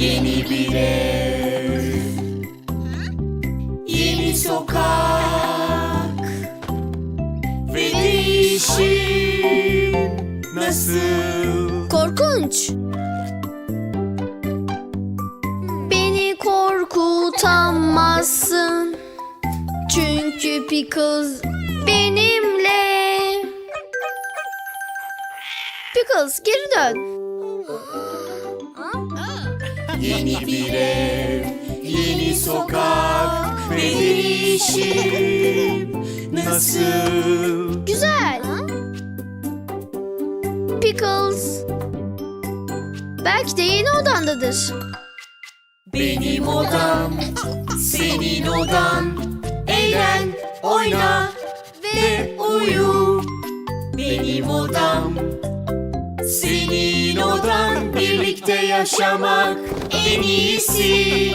Yeni bir ev Yeni sokak Ve değişim Nasıl Korkunç. Beni korkutamazsın. Çünkü Pickles benimle. Pickles geri dön. Yeni bir ev Yeni sokak Ve değişim Nasıl Güzel. Pickles. Belki de yeni odandadır. Benim odam, senin odan. Eğlen, oyna ve uyu. Benim odam, yaşamak en iyisi.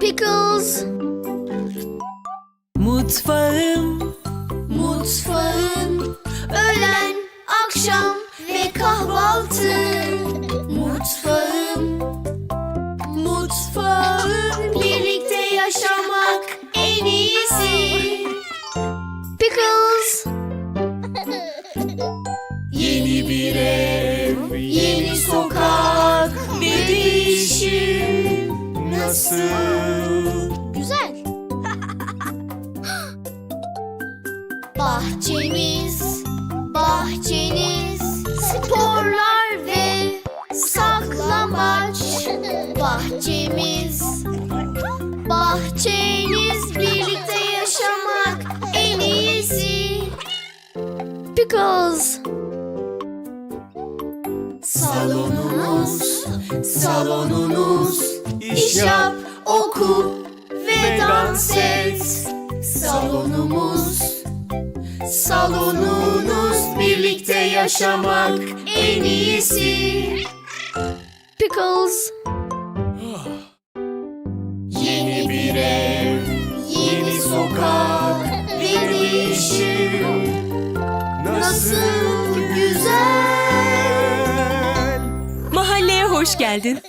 Pickles. Mutfağım, Mutfağın öğlen, akşam ve kahvaltı. Mutfağım, mutfağım birlikte yaşamak en iyisi. Pickles, yeni bir ev, yeni sokak Nasıl? güzel. Bahçemiz, bahçeniz, sporlar ve saklambaç. Bahçemiz, bahçeniz birlikte yaşamak en iyisi. Pickles. Salonumuz, salonunuz İş yap, oku ve dans et. Salonumuz, salonunuz Birlikte yaşamak en iyisi. Pickles. Yeni bir ev, yeni sokak ve değişim Nasıl güzel. Mahalleye hoş geldin.